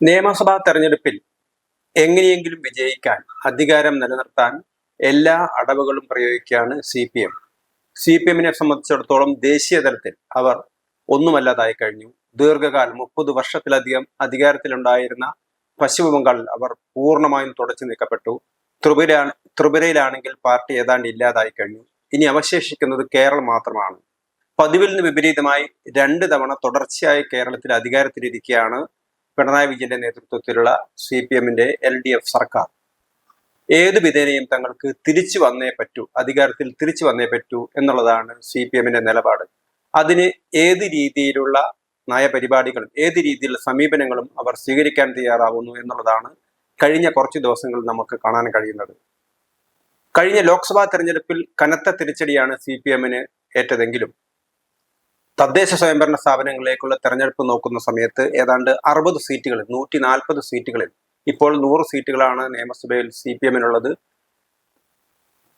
നിയമസഭാ തെരഞ്ഞെടുപ്പിൽ എങ്ങനെയെങ്കിലും വിജയിക്കാൻ അധികാരം നിലനിർത്താൻ എല്ലാ അടവുകളും പ്രയോഗിക്കുകയാണ് C P M. C P എമ്മിനെ സംബന്ധിച്ചിടത്തോളം ദേശീയ തലത്തിൽ അവർ ഒന്നുമല്ലാതായി കഴിഞ്ഞു. ദീർഘകാലം മുപ്പത് വർഷത്തിലധികം അധികാരത്തിലുണ്ടായിരുന്ന പശ്ചിമ ബംഗാളിൽ അവർ പൂർണമായും തുടച്ചു നീക്കപ്പെട്ടു. ത്രിപുര ത്രിപുരയിലാണെങ്കിൽ പാർട്ടി ഏതാണ്ട് ഇല്ലാതായി കഴിഞ്ഞു. ഇനി അവശേഷിക്കുന്നത് കേരളം മാത്രമാണ്. പതിവിൽ നിന്ന് വിപരീതമായി രണ്ട് തവണ തുടർച്ചയായി കേരളത്തിൽ അധികാരത്തിലിരിക്കുകയാണ് പിണറായി വിജയന്റെ നേതൃത്വത്തിലുള്ള സി പി എമ്മിന്റെ എൽ ഡി എഫ് സർക്കാർ. ഏത് വിധേനയും തങ്ങൾക്ക് തിരിച്ചു വന്നേ പറ്റൂ അധികാരത്തിൽ തിരിച്ചു വന്നേ പറ്റൂ എന്നുള്ളതാണ് സി പി എമ്മിന്റെ നിലപാട്. അതിന് ഏത് രീതിയിലുള്ള നയപരിപാടികളും ഏത് രീതിയിലുള്ള സമീപനങ്ങളും അവർ സ്വീകരിക്കാൻ തയ്യാറാവുന്നു എന്നുള്ളതാണ് കഴിഞ്ഞ കുറച്ച് ദിവസങ്ങൾ നമുക്ക് കാണാൻ കഴിയുന്നത്. കഴിഞ്ഞ ലോക്സഭാ തെരഞ്ഞെടുപ്പിൽ കനത്ത തിരിച്ചടിയാണ് സി പി എമ്മിന് ഏറ്റതെങ്കിലും. തദ്ദേശ സ്വയംഭരണ സ്ഥാപനങ്ങളിലേക്കുള്ള തെരഞ്ഞെടുപ്പ് നോക്കുന്ന സമയത്ത് ഏതാണ്ട് അറുപത് സീറ്റുകളിൽ നൂറ്റി നാൽപ്പത് സീറ്റുകളിൽ ഇപ്പോൾ നൂറ് സീറ്റുകളാണ് നിയമസഭയിൽ സി പി എമ്മിനുള്ളത്.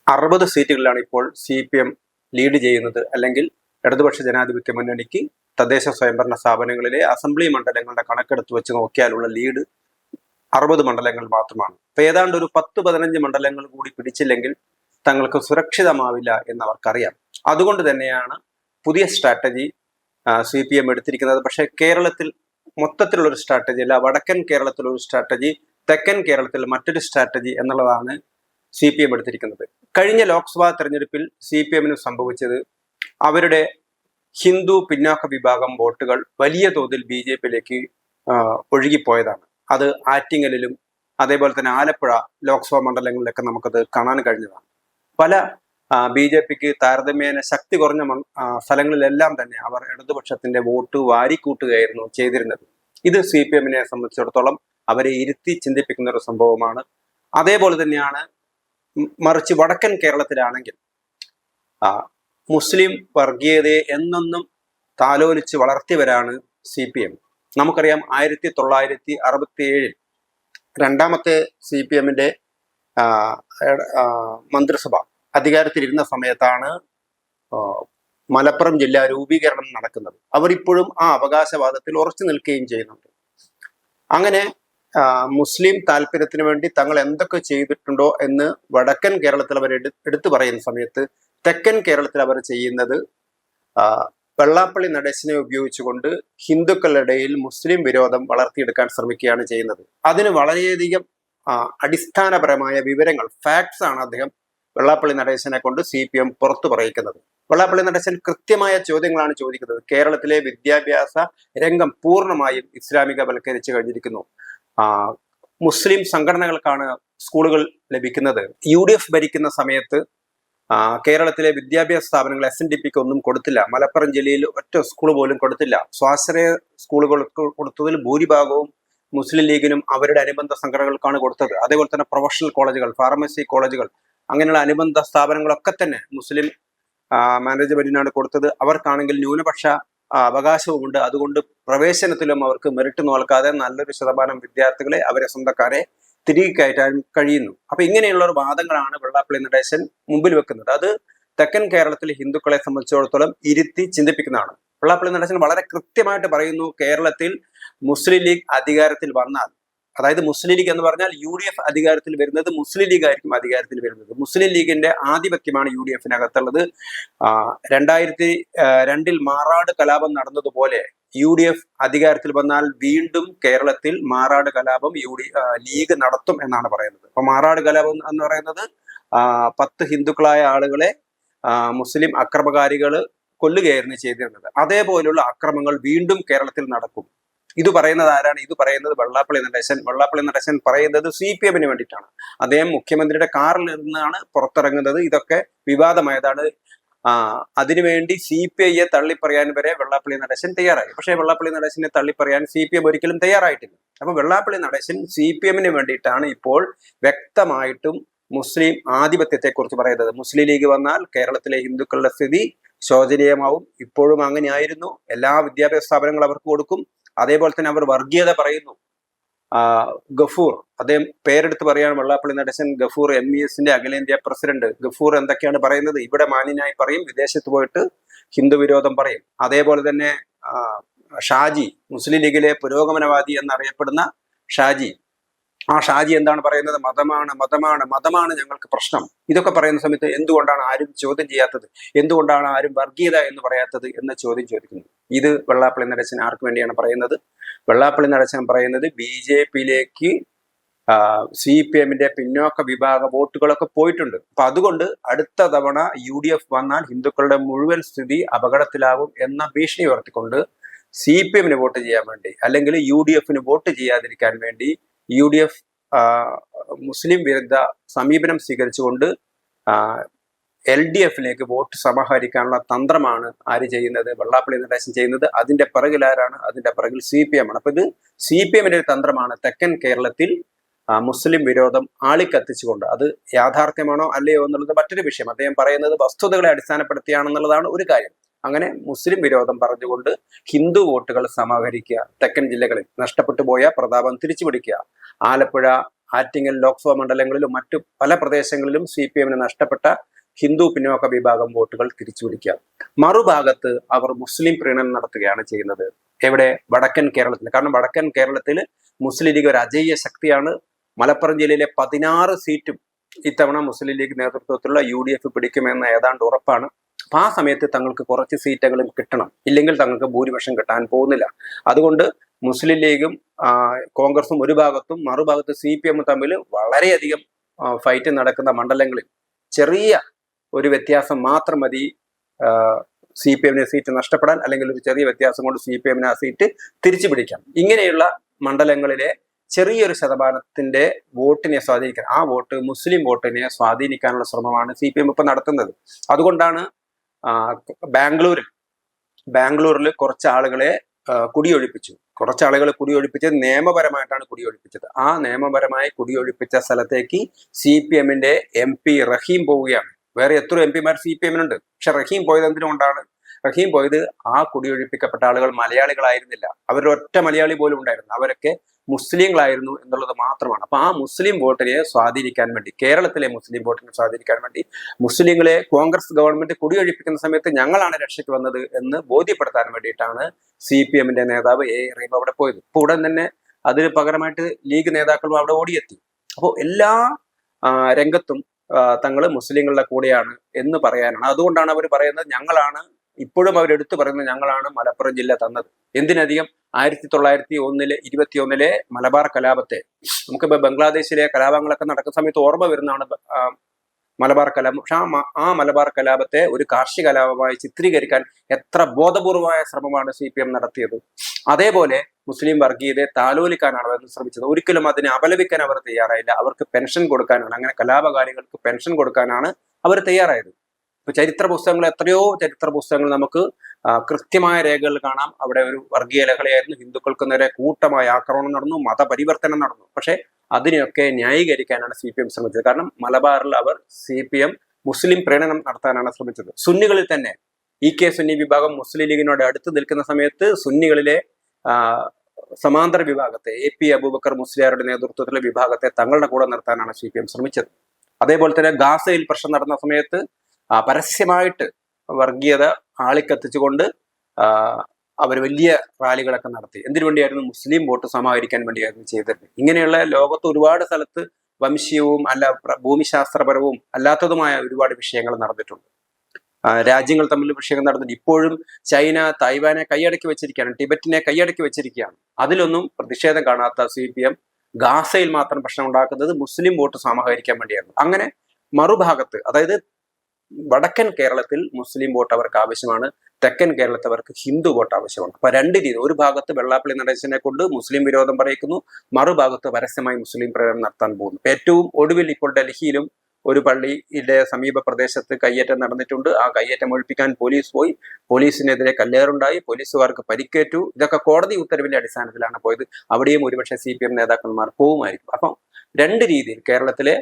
അറുപത് സീറ്റുകളിലാണ് ഇപ്പോൾ സി പി എം ലീഡ് ചെയ്യുന്നത്. അല്ലെങ്കിൽ ഇടതുപക്ഷ ജനാധിപത്യ മുന്നണിക്ക് തദ്ദേശ സ്വയംഭരണ സ്ഥാപനങ്ങളിലെ അസംബ്ലി മണ്ഡലങ്ങളുടെ കണക്കെടുത്ത് വെച്ച് നോക്കിയാലുള്ള ലീഡ് അറുപത് മണ്ഡലങ്ങൾ മാത്രമാണ്. ഇപ്പൊ ഏതാണ്ട് ഒരു പത്ത് പതിനഞ്ച് മണ്ഡലങ്ങൾ കൂടി പിടിച്ചില്ലെങ്കിൽ തങ്ങൾക്ക് സുരക്ഷിതമാവില്ല എന്ന് അവർക്കറിയാം അതുകൊണ്ട് തന്നെയാണ് പുതിയ സ്ട്രാറ്റജി സി പി എം എടുത്തിരിക്കുന്നത്. പക്ഷേ കേരളത്തിൽ മൊത്തത്തിലുള്ള ഒരു സ്ട്രാറ്റജി അല്ല. വടക്കൻ കേരളത്തിലൊരു സ്ട്രാറ്റജി തെക്കൻ കേരളത്തിൽ മറ്റൊരു സ്ട്രാറ്റജി എന്നുള്ളതാണ് സി പി എം എടുത്തിരിക്കുന്നത്. കഴിഞ്ഞ ലോക്സഭാ തെരഞ്ഞെടുപ്പിൽ സി പി എമ്മിന് സംഭവിച്ചത് അവരുടെ ഹിന്ദു പിന്നാക്ക വിഭാഗം വോട്ടുകൾ വലിയ തോതിൽ ബി ജെ പിയിലേക്ക് ഒഴുകിപ്പോയതാണ്. അത് ആറ്റിങ്ങലിലും അതേപോലെ തന്നെ ആലപ്പുഴ ലോക്സഭാ മണ്ഡലങ്ങളിലൊക്കെ നമുക്കത് കാണാൻ കഴിഞ്ഞതാണ്. പല ബി ജെ പിക്ക് താരതമ്യേന ശക്തി കുറഞ്ഞ സ്ഥലങ്ങളിലെല്ലാം തന്നെ അവർ ഇടതുപക്ഷത്തിന്റെ വോട്ട് വാരിക്കൂട്ടുകയായിരുന്നു ചെയ്തിരുന്നത്. ഇത് സി പി എമ്മിനെ സംബന്ധിച്ചിടത്തോളം അവരെ ഇരുത്തി ചിന്തിപ്പിക്കുന്ന ഒരു സംഭവമാണ്. അതേപോലെ തന്നെയാണ് മറിച്ച് വടക്കൻ കേരളത്തിലാണെങ്കിൽ മുസ്ലിം വർഗീയതയെ എന്നൊന്നും താലോലിച്ച് വളർത്തിയവരാണ് സി പി എം. നമുക്കറിയാം ആയിരത്തി തൊള്ളായിരത്തി അറുപത്തി ഏഴിൽ രണ്ടാമത്തെ സി പി എമ്മിന്റെ മന്ത്രിസഭ അധികാരത്തിലിരുന്ന സമയത്താണ് മലപ്പുറം ജില്ലാ രൂപീകരണം നടക്കുന്നത്. അവരിപ്പോഴും ആ അവകാശവാദത്തിൽ ഉറച്ചു നിൽക്കുകയും ചെയ്യുന്നുണ്ട്. അങ്ങനെ മുസ്ലിം താല്പര്യത്തിന് വേണ്ടി തങ്ങൾ എന്തൊക്കെ ചെയ്തിട്ടുണ്ടോ എന്ന് വടക്കൻ കേരളത്തിൽ അവർ എടുത്തു പറയുന്ന സമയത്ത് തെക്കൻ കേരളത്തിൽ അവർ ചെയ്യുന്നത് വെള്ളാപ്പള്ളി നടേശനെ ഉപയോഗിച്ചുകൊണ്ട് ഹിന്ദുക്കളുടെ ഇടയിൽ മുസ്ലിം വിരോധം വളർത്തിയെടുക്കാൻ ശ്രമിക്കുകയാണ് ചെയ്യുന്നത്. അതിന് വളരെയധികം അടിസ്ഥാനപരമായ വിവരങ്ങൾ ഫാക്ട്സ് ആണ് അദ്ദേഹം വെള്ളാപ്പള്ളി നടേശനെ കൊണ്ട് സി പി എം പുറത്തു പറയിക്കുന്നത്. വെള്ളാപ്പള്ളി നടേശൻ കൃത്യമായ ചോദ്യങ്ങളാണ് ചോദിക്കുന്നത്. കേരളത്തിലെ വിദ്യാഭ്യാസ രംഗം പൂർണമായും ഇസ്ലാമികവൽക്കരിച്ചു കഴിഞ്ഞിരിക്കുന്നു. മുസ്ലിം സംഘടനകൾക്കാണ് സ്കൂളുകൾ ലഭിക്കുന്നത്. യു ഡി എഫ് ഭരിക്കുന്ന സമയത്ത് കേരളത്തിലെ വിദ്യാഭ്യാസ സ്ഥാപനങ്ങൾ എസ് എൻ ഡി പിക്ക് ഒന്നും കൊടുത്തില്ല. മലപ്പുറം ജില്ലയിൽ ഒറ്റ സ്കൂൾ പോലും കൊടുത്തില്ല. സ്വാശ്രയ സ്കൂളുകൾ കൊടുത്തതിൽ ഭൂരിഭാഗവും മുസ്ലിം ലീഗിനും അവരുടെ അനുബന്ധ സംഘടനകൾക്കാണ് കൊടുത്തത്. അതേപോലെ തന്നെ പ്രൊഫഷണൽ കോളേജുകൾ ഫാർമസി കോളേജുകൾ അങ്ങനെയുള്ള അനുബന്ധ സ്ഥാപനങ്ങളൊക്കെ തന്നെ മുസ്ലിം മാനേജ്മെന്റിനാണ് കൊടുത്തത്. അവർക്കാണെങ്കിൽ ന്യൂനപക്ഷ അവകാശവും ഉണ്ട് അതുകൊണ്ട് പ്രവേശനത്തിലും അവർക്ക് മെറിറ്റ് നോൽക്കാതെ നല്ലൊരു ശതമാനം വിദ്യാർത്ഥികളെ അവരെ സ്വന്തക്കാരെ തിരികെ കയറ്റാൻ കഴിയുന്നു. അപ്പൊ ഇങ്ങനെയുള്ള ഒരു വാദങ്ങളാണ് വെള്ളാപ്പള്ളി നടേശൻ മുമ്പിൽ വെക്കുന്നത്. അത് തെക്കൻ കേരളത്തിലെ ഹിന്ദുക്കളെ സംബന്ധിച്ചിടത്തോളം ഇരുത്തി ചിന്തിപ്പിക്കുന്നതാണ്. വെള്ളാപ്പള്ളി നടേശൻ വളരെ കൃത്യമായിട്ട് പറയുന്നു കേരളത്തിൽ മുസ്ലിം ലീഗ് അധികാരത്തിൽ വന്നാൽ അതായത് മുസ്ലിം ലീഗ് എന്ന് പറഞ്ഞാൽ യു ഡി എഫ് അധികാരത്തിൽ വരുന്നത് മുസ്ലിം ലീഗ് ആയിരിക്കും അധികാരത്തിൽ വരുന്നത്. മുസ്ലിം ലീഗിന്റെ ആധിപത്യമാണ് യു ഡി എഫിനകത്തുള്ളത്. രണ്ടായിരത്തി രണ്ടിൽ മാറാട് കലാപം നടന്നതുപോലെ യു ഡി എഫ് അധികാരത്തിൽ വന്നാൽ വീണ്ടും കേരളത്തിൽ മാറാട് കലാപം യു ഡി ലീഗ് നടത്തും എന്നാണ് പറയുന്നത്. അപ്പൊ മാറാട് കലാപം എന്ന് പറയുന്നത് പത്ത് ഹിന്ദുക്കളായ ആളുകളെ മുസ്ലിം അക്രമകാരികൾ കൊല്ലുകയായിരുന്നു ചെയ്തിരുന്നത്. അതേപോലുള്ള അക്രമങ്ങൾ വീണ്ടും കേരളത്തിൽ നടക്കും. ഇത് പറയുന്നത് ആരാണ്? ഇത് പറയുന്നത് വെള്ളാപ്പള്ളി നടേശൻ. വെള്ളാപ്പള്ളി നടേശൻ പറയുന്നത് സി പി എമ്മിന് വേണ്ടിയിട്ടാണ്. അദ്ദേഹം മുഖ്യമന്ത്രിയുടെ കാറിൽ നിന്നാണ് പുറത്തിറങ്ങുന്നത്. ഇതൊക്കെ വിവാദമായതാണ്. ആ അതിനുവേണ്ടി സി പി ഐയെ തള്ളിപ്പറയാൻ വരെ വെള്ളാപ്പള്ളി നടേശൻ തയ്യാറായി. പക്ഷേ വെള്ളാപ്പള്ളി നടേശനെ തള്ളിപ്പറയാൻ സി പി എം ഒരിക്കലും തയ്യാറായിട്ടില്ല. അപ്പൊ വെള്ളാപ്പള്ളി നടേശൻ സി പി എമ്മിന് വേണ്ടിയിട്ടാണ് ഇപ്പോൾ വ്യക്തമായിട്ടും മുസ്ലിം ആധിപത്യത്തെക്കുറിച്ച് പറയുന്നത്. മുസ്ലിം ലീഗ് വന്നാൽ കേരളത്തിലെ ഹിന്ദുക്കളുടെ സ്ഥിതി ശോചനീയമാവും. ഇപ്പോഴും അങ്ങനെയായിരുന്നു. എല്ലാ വിദ്യാഭ്യാസ സ്ഥാപനങ്ങളും അവർക്ക് കൊടുക്കും. അതേപോലെ തന്നെ അവർ വർഗീയത പറയുന്നു. ഗഫൂർ അദ്ദേഹം പേരെടുത്ത് പറയാണ് വെള്ളാപ്പള്ളി നടേശൻ ഗഫൂർ എം ഇ എസിന്റെ അഖിലേന്ത്യാ പ്രസിഡന്റ്. ഗഫൂർ എന്തൊക്കെയാണ് പറയുന്നത്? ഇവിടെ മാന്യനായി പറയും വിദേശത്ത് പോയിട്ട് ഹിന്ദു വിരോധം പറയും. അതേപോലെ തന്നെ ഷാജി മുസ്ലിം ലീഗിലെ പുരോഗമനവാദി എന്നറിയപ്പെടുന്ന ഷാജി. ആ ഷാജി എന്താണ് പറയുന്നത്? മതമാണ് മതമാണ് മതമാണ് ഞങ്ങൾക്ക് പ്രശ്നം. ഇതൊക്കെ പറയുന്ന സമയത്ത് എന്തുകൊണ്ടാണ് ആരും ചോദ്യം ചെയ്യാത്തത്? എന്തുകൊണ്ടാണ് ആരും വർഗീയത എന്ന് പറയാത്തത്? എന്ന ചോദ്യം ചോദിക്കുന്നു. ഇത് വെള്ളാപ്പള്ളി നടച്ചൻ ആർക്ക് വേണ്ടിയാണ് പറയുന്നത്? വെള്ളാപ്പള്ളി നടച്ചൻ പറയുന്നത് ബി ജെ പിയിലേക്ക് സി പി എമ്മിന്റെ പിന്നോക്ക വിഭാഗ വോട്ടുകളൊക്കെ പോയിട്ടുണ്ട്. അപ്പൊ അതുകൊണ്ട് അടുത്ത തവണ യു ഡി എഫ് വന്നാൽ ഹിന്ദുക്കളുടെ മുഴുവൻ സ്ഥിതി അപകടത്തിലാകും എന്ന ഭീഷണി ഉയർത്തിക്കൊണ്ട് സി പി എമ്മിന് വോട്ട് ചെയ്യാൻ വേണ്ടി അല്ലെങ്കിൽ യു ഡി എഫിന് വോട്ട് ചെയ്യാതിരിക്കാൻ വേണ്ടി യു ഡി എഫ് മുസ്ലിം വിരുദ്ധ സമീപനം സ്വീകരിച്ചുകൊണ്ട് എൽ ഡി എഫിലേക്ക് വോട്ട് സമാഹരിക്കാനുള്ള തന്ത്രമാണ് ആര് ചെയ്യുന്നത്? വെള്ളാപ്പള്ളി നടേശൻ ചെയ്യുന്നത്. അതിന്റെ പിറകിൽ ആരാണ്? അതിന്റെ പിറകിൽ സി പി എം ആണ്. അപ്പൊ ഇത് സി പി എമ്മിന്റെ ഒരു തന്ത്രമാണ് തെക്കൻ കേരളത്തിൽ മുസ്ലിം വിരോധം ആളിക്കത്തിച്ചുകൊണ്ട്. അത് യാഥാർത്ഥ്യമാണോ അല്ലയോ എന്നുള്ളത് മറ്റൊരു വിഷയം. അദ്ദേഹം പറയുന്നത് വസ്തുതകളെ അടിസ്ഥാനപ്പെടുത്തിയാണെന്നുള്ളതാണ് ഒരു കാര്യം. അങ്ങനെ മുസ്ലിം വിരോധം പറഞ്ഞുകൊണ്ട് ഹിന്ദു വോട്ടുകൾ സമാഹരിക്കുക തെക്കൻ ജില്ലകളിൽ നഷ്ടപ്പെട്ടു പോയ പ്രതാപം തിരിച്ചു പിടിക്കുക ആലപ്പുഴ ആറ്റിങ്ങൽ ലോക്സഭാ മണ്ഡലങ്ങളിലും മറ്റു പല പ്രദേശങ്ങളിലും സി പി എമ്മിന് നഷ്ടപ്പെട്ട ഹിന്ദു പിന്നോക്ക വിഭാഗം വോട്ടുകൾ തിരിച്ചു പിടിക്കുക മറുഭാഗത്ത് അവർ മുസ്ലിം പ്രീണനം നടത്തുകയാണ് ചെയ്യുന്നത്. എവിടെ? വടക്കൻ കേരളത്തിൽ കാരണം വടക്കൻ കേരളത്തിൽ മുസ്ലിം ലീഗ് ഒരു അജയ്യ ശക്തിയാണ്. മലപ്പുറം ജില്ലയിലെ പതിനാറ് സീറ്റും ഇത്തവണ മുസ്ലിം ലീഗ് നേതൃത്വത്തിലുള്ള യു ഡി എഫ് പിടിക്കുമെന്ന് ഏതാണ്ട് ഉറപ്പാണ്. അപ്പൊ ആ സമയത്ത് തങ്ങൾക്ക് കുറച്ച് സീറ്റുകളും കിട്ടണം. ഇല്ലെങ്കിൽ തങ്ങൾക്ക് ഭൂരിപക്ഷം കിട്ടാൻ പോകുന്നില്ല. അതുകൊണ്ട് മുസ്ലിം ലീഗും കോൺഗ്രസും ഒരു ഭാഗത്തും മറുഭാഗത്ത് സി പി എമ്മും തമ്മിൽ വളരെയധികം ഫൈറ്റ് നടക്കുന്ന മണ്ഡലങ്ങളിൽ ചെറിയ ഒരു വ്യത്യാസം മാത്രം മതി. സി പി എമ്മിന് സീറ്റ് നഷ്ടപ്പെടാൻ അല്ലെങ്കിൽ ഒരു ചെറിയ വ്യത്യാസം കൊണ്ട് സി പി എമ്മിന് ആ സീറ്റ് തിരിച്ചു പിടിക്കാം. ഇങ്ങനെയുള്ള മണ്ഡലങ്ങളിലെ ചെറിയൊരു ശതമാനത്തിന്റെ വോട്ടിനെ സ്വാധീനിക്കാൻ ആ വോട്ട് മുസ്ലിം വോട്ടിനെ സ്വാധീനിക്കാനുള്ള ശ്രമമാണ് സി പി എം ഇപ്പൊ നടത്തുന്നത്. അതുകൊണ്ടാണ് ബാംഗ്ലൂരിൽ ബാംഗ്ലൂരിൽ കുറച്ച് ആളുകളെ കുടിയൊഴിപ്പിച്ചു. കുറച്ച് ആളുകൾ കുടിയൊഴിപ്പിച്ചത് നിയമപരമായിട്ടാണ് കുടിയൊഴിപ്പിച്ചത്. ആ നിയമപരമായി കുടിയൊഴിപ്പിച്ച സ്ഥലത്തേക്ക് സി പി എമ്മിന്റെ എം പി റഹീം പോവുകയാണ്. വേറെ എത്ര എം പിമാർ സി പി എമ്മിനുണ്ട് പക്ഷെ റഹീം പോയത് എന്തിനുകൊണ്ടാണ്? റഹീം പോയത് ആ കുടിയൊഴിപ്പിക്കപ്പെട്ട ആളുകൾ മലയാളികളായിരുന്നില്ല. അവരൊറ്റ മലയാളി പോലും ഉണ്ടായിരുന്നു അവരൊക്കെ മുസ്ലിങ്ങളായിരുന്നു എന്നുള്ളത് മാത്രമാണ്. അപ്പൊ ആ മുസ്ലിം വോട്ടിനെ സ്വാധീനിക്കാൻ വേണ്ടി കേരളത്തിലെ മുസ്ലിം വോട്ടിനെ സ്വാധീനിക്കാൻ വേണ്ടി മുസ്ലിങ്ങളെ കോൺഗ്രസ് ഗവൺമെന്റ് കുടിയൊഴിപ്പിക്കുന്ന സമയത്ത് ഞങ്ങളാണ് രക്ഷയ്ക്ക് വന്നത് എന്ന് ബോധ്യപ്പെടുത്താൻ വേണ്ടിയിട്ടാണ് സി പി എമ്മിന്റെ നേതാവ് എ റഹീം അവിടെ പോയത്. ഇപ്പൊ ഉടൻ തന്നെ അതിന് പകരമായിട്ട് ലീഗ് നേതാക്കളും അവിടെ ഓടിയെത്തി. അപ്പോൾ എല്ലാ രംഗത്തും തങ്ങൾ മുസ്ലിങ്ങളുടെ കൂടെയാണ് എന്ന് പറയാനാണ്. അതുകൊണ്ടാണ് അവർ പറയുന്നത് ഞങ്ങളാണ് ഇപ്പോഴും അവരെടുത്തു പറയുന്നത് ഞങ്ങളാണ് മലപ്പുറം ജില്ല തന്നത്. എന്തിനധികം? ആയിരത്തി തൊള്ളായിരത്തി ഒന്നിലെ ഇരുപത്തി ഒന്നിലെ മലബാർ കലാപത്തെ. നമുക്കിപ്പോ ബംഗ്ലാദേശിലെ കലാപങ്ങളൊക്കെ നടക്കുന്ന സമയത്ത് ഓർമ്മ വരുന്നതാണ് മലബാർ കലാപം. പക്ഷെ ആ ആ മലബാർ കലാപത്തെ ഒരു കാർഷിക കലാപമായി ചിത്രീകരിക്കാൻ എത്ര ബോധപൂർവമായ ശ്രമമാണ് സി പി എം നടത്തിയത്. അതേപോലെ മുസ്ലിം വർഗീയതയെ താലോലിക്കാനാണ് അവർ ശ്രമിച്ചത്. ഒരിക്കലും അതിനെ അപലപിക്കാൻ അവർ തയ്യാറായില്ല. അവർക്ക് പെൻഷൻ കൊടുക്കാനാണ്. അങ്ങനെ കലാപകാരികൾക്ക് പെൻഷൻ കൊടുക്കാനാണ് അവർ തയ്യാറായത്. ഇപ്പൊ ചരിത്ര പുസ്തകങ്ങൾ എത്രയോ ചരിത്ര പുസ്തകങ്ങൾ നമുക്ക് കൃത്യമായ രേഖകൾ കാണാം. അവിടെ ഒരു വർഗീയ ലഹളയായിരുന്നു. ഹിന്ദുക്കൾക്ക് നേരെ കൂട്ടമായ ആക്രമണം നടന്നു മതപരിവർത്തനം നടന്നു. പക്ഷെ അതിനെയൊക്കെ ന്യായീകരിക്കാനാണ് സി പി എം ശ്രമിച്ചത്. കാരണം മലബാറിൽ അവർ സി പി എം മുസ്ലിം പ്രീണനം നടത്താനാണ് ശ്രമിച്ചത്. സുന്നികളിൽ തന്നെ ഇ കെ സുന്നി വിഭാഗം മുസ്ലിം ലീഗിനോട് അടുത്ത് നിൽക്കുന്ന സമയത്ത് സുന്നികളിലെ സമാന്തര വിഭാഗത്തെ എ പി അബൂബക്കർ മുസ്ലിയാരുടെ നേതൃത്വത്തിലെ വിഭാഗത്തെ തങ്ങളുടെ കൂടെ നിർത്താനാണ് സി പി എം ശ്രമിച്ചത്. അതേപോലെ തന്നെ ഗാസയിൽ പ്രശ്നം നടന്ന സമയത്ത് പരസ്യമായിട്ട് വർഗീയത ആളിക്കത്തിച്ചുകൊണ്ട് അവർ വലിയ റാലികളൊക്കെ നടത്തി. എന്തിനു വേണ്ടിയായിരുന്നു? മുസ്ലിം വോട്ട് സമാഹരിക്കാൻ വേണ്ടിയായിരുന്നു ചെയ്തത്. ഇങ്ങനെയുള്ള ലോകത്ത് ഒരുപാട് സ്ഥലത്ത് വംശീയവും അല്ല ഭൂമിശാസ്ത്രപരവും അല്ലാത്തതുമായ ഒരുപാട് വിഷയങ്ങൾ നടന്നിട്ടുണ്ട്. രാജ്യങ്ങൾ തമ്മിൽ വിഷയം നടന്നിട്ട് ഇപ്പോഴും ചൈന തായ്വാനെ കൈയടക്കി വെച്ചിരിക്കുകയാണ്. ടിബറ്റിനെ കൈയടക്കി വെച്ചിരിക്കുകയാണ്. അതിലൊന്നും പ്രതിഷേധം കാണാത്ത സി പി എം ഗാസയിൽ മാത്രം പ്രശ്നം ഉണ്ടാക്കുന്നത് മുസ്ലിം വോട്ട് സമാഹരിക്കാൻ വേണ്ടിയാണ്. അങ്ങനെ മറുഭാഗത്ത് അതായത് വടക്കൻ കേരളത്തിൽ മുസ്ലിം വോട്ട് അവർക്ക് ആവശ്യമാണ് തെക്കൻ കേരളത്തിൽ അവർക്ക് ഹിന്ദു വോട്ട് ആവശ്യമാണ്. അപ്പൊ രണ്ട് രീതി ഒരു ഭാഗത്ത് വെള്ളാപ്പള്ളി നടേശനെ കൊണ്ട് മുസ്ലിം വിരോധം പറയിക്കുന്നു മറുഭാഗത്ത് പരസ്യമായി മുസ്ലിം പ്രേരണം നടത്താൻ പോകുന്നു. ഏറ്റവും ഒടുവിൽ ഇപ്പോൾ ഡൽഹിയിലും ഒരു പള്ളിയുടെ സമീപ പ്രദേശത്ത് കയ്യേറ്റം നടന്നിട്ടുണ്ട്. ആ കയ്യേറ്റം ഒഴിപ്പിക്കാൻ പോലീസ് പോയി. പോലീസിനെതിരെ കല്ലേറുണ്ടായി. പോലീസുകാർക്ക് പരിക്കേറ്റു. ഇതൊക്കെ കോടതി ഉത്തരവിന്റെ അടിസ്ഥാനത്തിലാണ് പോയത്. അവിടെയും ഒരുപക്ഷെ സി പി എം നേതാക്കന്മാർ പോവുമായിരിക്കും. അപ്പം രണ്ട് രീതിയിൽ കേരളത്തിലെ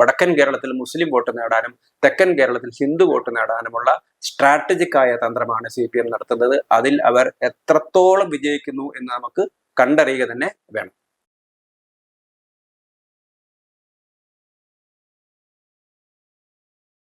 വടക്കൻ കേരളത്തിൽ മുസ്ലിം വോട്ട് നേടാനും തെക്കൻ കേരളത്തിൽ ഹിന്ദു വോട്ട് നേടാനുമുള്ള സ്ട്രാറ്റജിക്കായ തന്ത്രമാണ് സി പി എം നടത്തുന്നത്. അതിൽ അവർ എത്രത്തോളം വിജയിക്കുന്നു എന്ന് നമുക്ക് കണ്ടറിയുക തന്നെ വേണം.